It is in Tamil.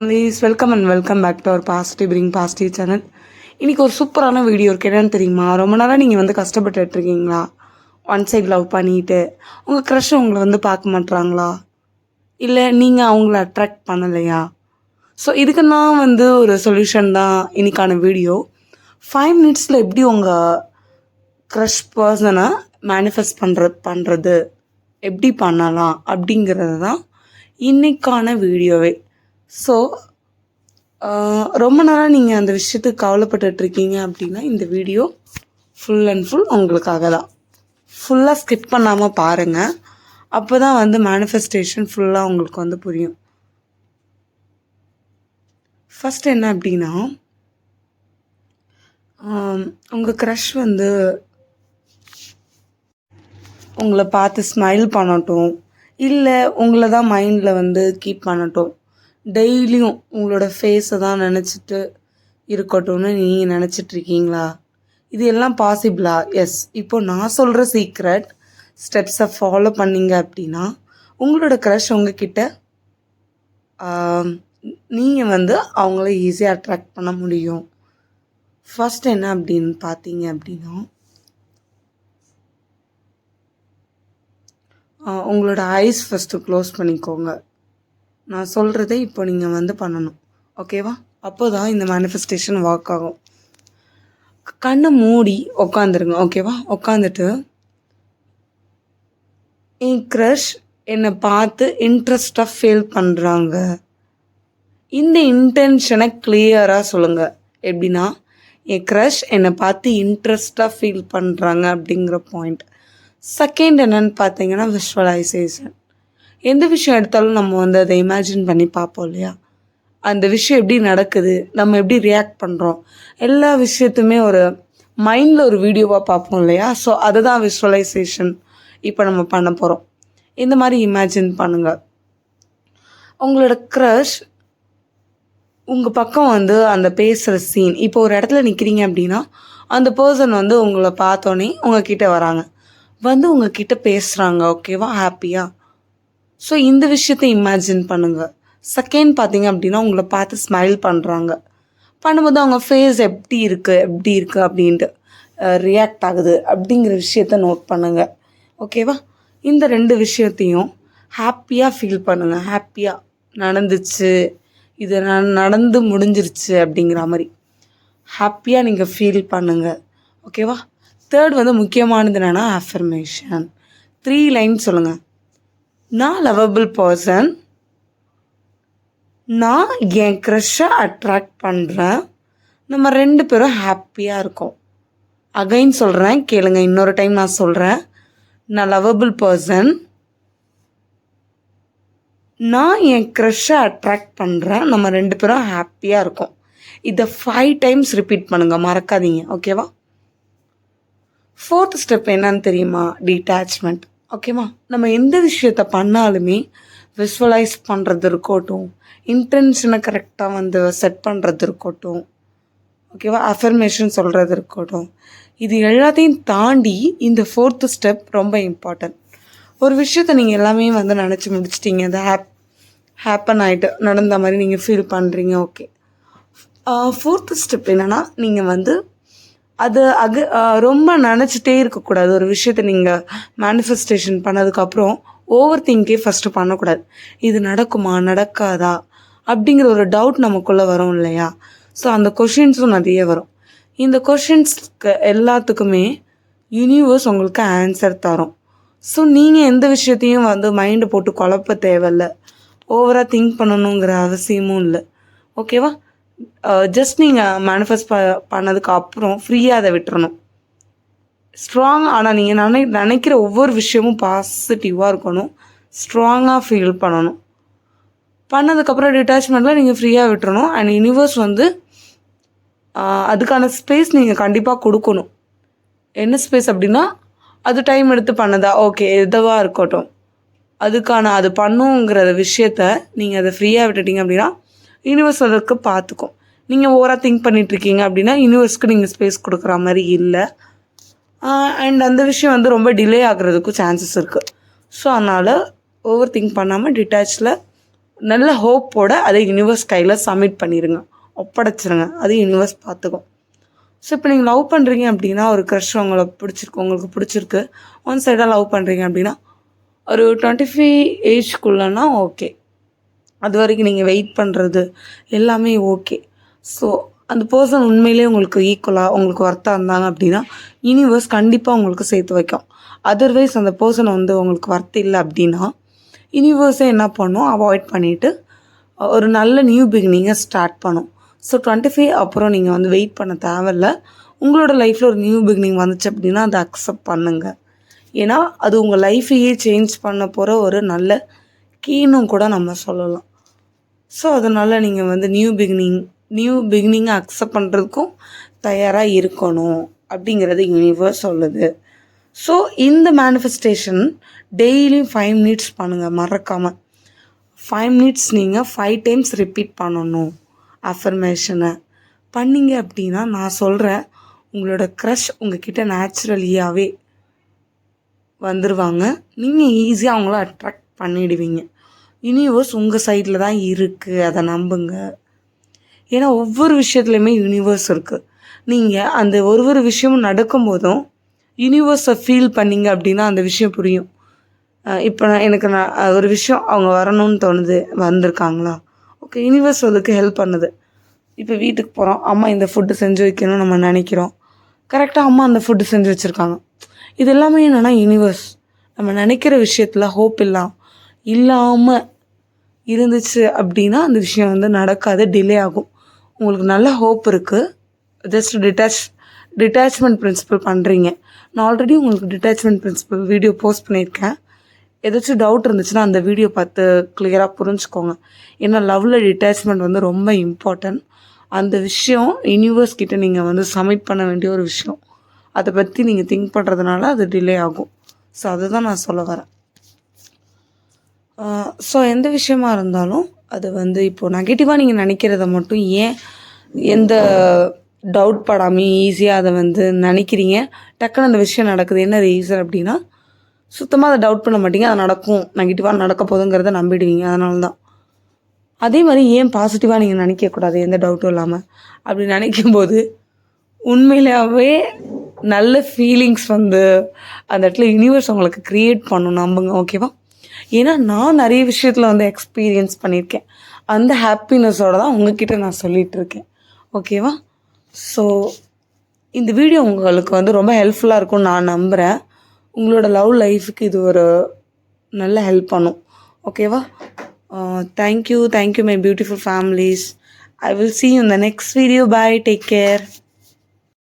Please welcome and welcome back to our positive bring positive channel இன்றைக்கி ஒரு சூப்பரான வீடியோ இருக்கு. என்னென்னு தெரியுமா? ரொம்ப நேரம் நீங்கள் வந்து கஷ்டப்பட்டுட்ருக்கீங்களா ஒன் சைட் லவ் பண்ணிட்டு உங்கள் க்ரஷ் உங்களை வந்து பார்க்க மாட்றாங்களா? இல்லை நீங்கள் அவங்கள அட்ராக்ட் பண்ணலையா? ஸோ இதுக்கு நான் வந்து ஒரு சொல்யூஷன் தான் இன்னைக்கான வீடியோ ஃபைவ் மினிட்ஸில் எப்படி உங்கள் க்ரஷ் பர்சனை மேனிஃபெஸ்ட் பண்ணுற பண்ணுறது எப்படி பண்ணலாம்? அப்படிங்கிறது தான் இன்றைக்கான வீடியோவே ஸோ uh, ரொம்ப நேரம் நீங்கள் அந்த விஷயத்துக்கு கவலைப்பட்டுட்டு இருக்கீங்க அப்படின்னா இந்த வீடியோ ஃபுல் அண்ட் ஃபுல் உங்களுக்காக தான் ஃபுல்லாக ஸ்கிப் பண்ணாமல் பாருங்கள் அப்போ தான் வந்து மேனிஃபெஸ்டேஷன் ஃபுல்லாக உங்களுக்கு வந்து புரியும். ஃபஸ்ட் என்ன அப்படின்னா um, உங்கள் க்ரஷ் வந்து உங்களை பார்த்து ஸ்மைல் பண்ணட்டும். இல்லை உங்களை தான் மைண்டில் வந்து கீப் பண்ணட்டும். டெய்லியும் உங்களோட ஃபேஸை தான் நினச்சிட்டு இருக்கட்டும்னு நீங்கள் நினச்சிட்ருக்கீங்களா இது எல்லாம் பாசிபிளா எஸ் இப்போ நான் சொல்கிற சீக்ரெட் ஸ்டெப்ஸை ஃபாலோ பண்ணிங்க அப்படின்னா உங்களோட க்ரஷ் உங்ககிட்ட நீங்கள் வந்து அவங்கள ஈஸியாக அட்ராக்ட் பண்ண முடியும். ஃபர்ஸ்ட் என்ன அப்படின்னு பார்த்தீங்க அப்படின்னா உங்களோட ஐஸ் ஃபஸ்ட்டு க்ளோஸ் பண்ணிக்கோங்க. நான் சொல்கிறத இப்போ நீங்கள் வந்து பண்ணணும். ஓகேவா அப்போ தான் இந்த மேனிஃபெஸ்டேஷன் ஒர்க் ஆகும். கண்ணை மூடி உக்காந்துருங்க. ஓகேவா உக்காந்துட்டு என் க்ரஷ் என்னை பார்த்து இன்ட்ரெஸ்டாக ஃபீல் பண்ணுறாங்க இந்த இன்டென்ஷனை கிளியராக சொல்லுங்கள் எப்படின்னா என் க்ரஷ் என்னை பார்த்து இன்ட்ரெஸ்டாக ஃபீல் பண்ணுறாங்க அப்படிங்கிற பாயிண்ட் செகண்ட் என்னன்னு பார்த்தீங்கன்னா விஷுவலைசேஷன் எந்த விஷயம் எடுத்தாலும் நம்ம வந்து அதை இமேஜின் பண்ணி பார்ப்போம் இல்லையா? அந்த விஷயம் எப்படி நடக்குது? நம்ம எப்படி ரியாக்ட் பண்ணுறோம் எல்லா விஷயத்துமே ஒரு மைண்டில் ஒரு வீடியோவாக பார்ப்போம் இல்லையா? ஸோ அதை தான் விஷுவலைசேஷன் இப்போ நம்ம பண்ண போகிறோம் இந்த மாதிரி இமேஜின் பண்ணுங்கள் உங்களோட க்ரஷ் உங்கள் பக்கம் வந்து அந்த பேசுகிற சீன் இப்போ ஒரு இடத்துல நிற்கிறீங்க அப்படின்னா அந்த பர்சன் வந்து உங்களை பார்த்தோன்னே உங்ககிட்ட வராங்க. வந்து உங்ககிட்ட பேசுகிறாங்க ஓகேவா ஹாப்பியாக ஸோ இந்த விஷயத்தை இமேஜின் பண்ணுங்கள் செகண்ட் பார்த்தீங்க அப்படின்னா உங்களை பார்த்து ஸ்மைல் பண்ணுறாங்க பண்ணும்போது அவங்க ஃபேஸ் எப்படி இருக்குது எப்படி இருக்குது அப்படின்ட்டு ரியாக்ட் ஆகுது அப்படிங்கிற விஷயத்த நோட் பண்ணுங்கள் ஓகேவா இந்த ரெண்டு விஷயத்தையும் ஹாப்பியாக ஃபீல் பண்ணுங்கள் ஹாப்பியாக நடந்துச்சு. இது ந- நடந்து முடிஞ்சிருச்சு அப்படிங்கிற மாதிரி. ஹாப்பியாக நீங்கள் ஃபீல் பண்ணுங்கள் ஓகேவா தேர்ட் வந்து முக்கியமானது என்னென்னா அஃபர்மேஷன் த்ரீ லைன் சொல்லுங்கள் நான் லவபிள் பர்சன் நான் என் க்ரஷ்ஷை அட்ராக்ட் பண்ணுறேன் நம்ம ரெண்டு பேரும் ஹாப்பியாக இருக்கோம். அகைன் சொல்கிறேன் கேளுங்க இன்னொரு டைம் நான் சொல்கிறேன் நான் லவபிள் பர்சன் நான் என் க்ரஷ்ஷை அட்ராக்ட் பண்ணுறேன் நம்ம ரெண்டு பேரும் ஹாப்பியாக இருக்கோம். இதை ஃபைவ் டைம்ஸ் ரிப்பீட் பண்ணுங்கள் மறக்காதீங்க ஓகேவா ஃபோர்த் ஸ்டெப் என்னன்னு தெரியுமா? டிட்டாச்மெண்ட் ஓகேவா நம்ம எந்த விஷயத்த பண்ணாலுமே விஷுவலைஸ் பண்ணுறது இருக்கட்டும் இன்டென்ஷனை கரெக்டாக வந்து செட் பண்ணுறது இருக்கட்டும் ஓகேவா அஃபர்மேஷன் சொல்கிறது இருக்கட்டும் இது எல்லாத்தையும் தாண்டி இந்த ஃபோர்த்து ஸ்டெப் ரொம்ப இம்பார்ட்டன்ட் ஒரு விஷயத்த நீங்கள் எல்லாமே வந்து நினச்சி முடிச்சிட்டிங்க. அது ஹேப் ஹேப்பன் ஆகிட்டு நடந்த மாதிரி நீங்கள் ஃபீல் பண்ணுறீங்க ஓகே ஃபோர்த்து ஸ்டெப் என்னென்னா நீங்கள் வந்து அது அது ரொம்ப நினச்சிட்டே இருக்கக்கூடாது. ஒரு விஷயத்த நீங்கள் மேனிஃபெஸ்டேஷன் பண்ணதுக்கப்புறம் ஓவர் திங்கே ஃபஸ்ட்டு பண்ணக்கூடாது. இது நடக்குமா? நடக்காதா? அப்படிங்கிற ஒரு டவுட் நமக்குள்ளே வரும் இல்லையா? ஸோ அந்த கொஷின்ஸும் நிறைய வரும். இந்த கொஷின்ஸ்க்கு எல்லாத்துக்குமே யூனிவர்ஸ் உங்களுக்கு ஆன்சர் தரும். ஸோ நீங்கள் எந்த விஷயத்தையும் வந்து மைண்டு போட்டு குழப்ப தேவையில்ல. ஓவராக திங்க் பண்ணணுங்கிற அவசியமும் இல்லை. ஓகேவா ஜஸ்ட் நீங்கள் மேனிஃபெஸ்ட் ப பண்ணதுக்கு அப்புறம் ஃப்ரீயாக அதை விட்டுறணும். ஸ்ட்ராங் ஆனால் நீங்கள் நினை நினைக்கிற ஒவ்வொரு விஷயமும் பாசிட்டிவாக இருக்கணும். ஸ்ட்ராங்காக ஃபீல் பண்ணணும். பண்ணதுக்கப்புறம் டிட்டாச்மெண்ட்டில் நீங்கள் ஃப்ரீயாக விட்டுறணும். அண்ட் யூனிவர்ஸ் வந்து அதுக்கான ஸ்பேஸ் நீங்கள் கண்டிப்பாக கொடுக்கணும். என்ன ஸ்பேஸ் அப்படின்னா அது டைம் எடுத்து பண்ணதா? ஓகே எதுவாக இருக்கட்டும். அதுக்கான அது பண்ணுங்கிற விஷயத்த நீங்கள் அதை ஃப்ரீயாக விட்டுட்டீங்க அப்படின்னா யூனிவர்ஸ் அதற்கு பார்த்துக்கும் நீங்கள் ஓவராக திங்க் பண்ணிகிட்ருக்கீங்க அப்படின்னா யூனிவர்ஸ்க்கு நீங்கள் ஸ்பேஸ் கொடுக்குற மாதிரி இல்லை. அண்ட் அந்த விஷயம் வந்து ரொம்ப டிலே ஆகுறதுக்கும் சான்சஸ் இருக்குது ஸோ அதனால் ஓவர் திங்க் பண்ணாமல் டிட்டாச்சில் நல்ல ஹோப்போட அதை யூனிவர்ஸ் கையில் சப்மிட் பண்ணிடுங்க ஒப்படைச்சிருங்க. அது யூனிவர்ஸ் பார்த்துக்கும் ஸோ இப்போ நீங்கள் லவ் பண்ணுறீங்க அப்படின்னா ஒரு க்ரஷ் உங்களை பிடிச்சிருக்கு உங்களுக்கு பிடிச்சிருக்கு. ஒன் சைடாக லவ் பண்ணுறீங்க அப்படின்னா ஒரு டுவெண்ட்டி ஃபைவ் ஏஜ்க்குள்ளனா ஓகே அது வரைக்கும் நீங்கள் வெயிட் பண்ணுறது எல்லாமே ஓகே ஸோ அந்த பர்சன் உண்மையிலேயே உங்களுக்கு ஈக்குவலாக உங்களுக்கு ஒர்த்தாக இருந்தாங்க அப்படின்னா யூனிவர்ஸ் கண்டிப்பாக உங்களுக்கு சேர்த்து வைக்கும். அதர்வைஸ் அந்த பர்சன் வந்து உங்களுக்கு ஒர்த் இல்லை அப்படின்னா யூனிவர்ஸே என்ன பண்ணும்? அவாய்ட் பண்ணிவிட்டு ஒரு நல்ல நியூ பிகினிங்கை ஸ்டார்ட் பண்ணும். ஸோ டுவெண்ட்டி ஃபைவ் அப்புறம் நீங்கள் வந்து வெயிட் பண்ண தேவையில்ல. உங்களோட லைஃப்பில் ஒரு நியூ பிகினிங் வந்துச்சு அப்படின்னா அதை அக்செப்ட் பண்ணுங்கள் ஏன்னா அது உங்கள் லைஃப்பையே சேஞ்ச் பண்ண போகிற ஒரு நல்ல கீனும் கூட நம்ம சொல்லலாம். ஸோ அதனால் நீங்கள் வந்து நியூ பிகினிங் நியூ பிகினிங்கை அக்செப்ட் பண்ணுறதுக்கும் தயாராக இருக்கணும் அப்படிங்கிறது யூனிவர்ஸ் சொல்லுது. ஸோ இந்த மேனிஃபெஸ்டேஷன் டெய்லியும் ஃபைவ் மினிட்ஸ் பண்ணுங்கள் மறக்காமல் ஃபைவ் மினிட்ஸ் நீங்கள் ஃபைவ் டைம்ஸ் ரிப்பீட் பண்ணணும் அஃபர்மேஷனை பண்ணீங்க அப்படின்னா நான் சொல்கிறேன் உங்களோட க்ரஷ் உங்ககிட்ட நேச்சுரலியாகவே வந்துடுவாங்க நீங்கள் ஈஸியாக அவங்கள அட்ராக்ட் பண்ணிடுவீங்க. யூனிவர்ஸ் உங்கள் சைடில் தான் இருக்குது அதை நம்புங்க. ஏன்னா ஒவ்வொரு விஷயத்துலையுமே யூனிவர்ஸ் இருக்குது நீங்கள் அந்த ஒரு ஒரு விஷயமும் நடக்கும்போதும் யூனிவர்ஸை ஃபீல் பண்ணீங்க அப்படின்னா அந்த விஷயம் புரியும். இப்போ நான் எனக்கு நான் ஒரு விஷயம் அவங்க வரணும்னு தோணுது வந்திருக்காங்களா? ஓகே யூனிவர்ஸ் அதுக்கு ஹெல்ப் பண்ணுது. இப்போ வீட்டுக்கு போகிறோம் அம்மா இந்த ஃபுட்டு செஞ்சு வைக்கணும்னு நம்ம நினைக்கிறோம். கரெக்டாக அம்மா அந்த ஃபுட்டு செஞ்சு வச்சுருக்காங்க. இது எல்லாமே என்னென்னா யூனிவர்ஸ் நம்ம நினைக்கிற விஷயத்தில் ஹோப் இல்லாம் இல்லாமல் இருந்துச்சு அப்படின்னா அந்த விஷயம் வந்து நடக்காது டிலே ஆகும். உங்களுக்கு நல்ல ஹோப் இருக்குது ஜஸ்ட் டிட்டாச் டிட்டாச்மெண்ட் பிரின்சிபல் பண்ணுறீங்க நான் ஆல்ரெடி உங்களுக்கு டிட்டாச்மெண்ட் பிரின்சிபல் வீடியோ போஸ்ட் பண்ணியிருக்கேன். ஏதாச்சும் டவுட் இருந்துச்சுன்னா அந்த வீடியோ பார்த்து கிளியராக புரிஞ்சுக்கோங்க. ஏன்னா லவ்வில் டிட்டாச்மெண்ட் வந்து ரொம்ப இம்பார்ட்டன்ட் அந்த விஷயம் யூனிவர்ஸ் கிட்டே நீங்கள் வந்து சப்மிட் பண்ண வேண்டிய ஒரு விஷயம். அதை பற்றி நீங்கள் திங்க் பண்ணுறதுனால அது டிலே ஆகும். ஸோ அதுதான் நான் சொல்ல வரேன். ஸோ எந்த விஷயமா இருந்தாலும் அது வந்து இப்போது நெகட்டிவாக நீங்கள் நினைக்கிறத மட்டும் ஏன் எந்த டவுட் படாமல் ஈஸியாக அதை வந்து நினைக்கிறீங்க? டக்குன்னு அந்த விஷயம் நடக்குது. என்ன ரீசன் அப்படின்னா சுத்தமாக அதை டவுட் பண்ண மாட்டீங்க. அது நடக்கும். நெகட்டிவாக நடக்க போதுங்கிறத நம்பிடுவீங்க. அதனால தான் அதே மாதிரி ஏன் பாசிட்டிவாக நீங்கள் நினைக்கக்கூடாது எந்த டவுட்டும் இல்லாமல் அப்படி நினைக்கும்போது போது நல்ல ஃபீலிங்ஸ் வந்து அந்த இடத்துல யூனிவர்ஸ் உங்களுக்கு க்ரியேட் பண்ணும். நம்புங்க. ஓகேவா ஏன்னா நான் நிறைய விஷயத்தில் வந்து எக்ஸ்பீரியன்ஸ் பண்ணியிருக்கேன். அந்த ஹாப்பினஸோட தான் உங்ககிட்ட நான் சொல்லிகிட்டு இருக்கேன். ஓகேவா ஸோ இந்த வீடியோ உங்களுக்கு வந்து ரொம்ப ஹெல்ப்ஃபுல்லாக இருக்கும்னு நான் நம்புகிறேன் உங்களோட லவ் லைஃபுக்கு இது ஒரு நல்ல ஹெல்ப் பண்ணும். ஓகேவா thank you thank you my beautiful families I will see in the next video bye take care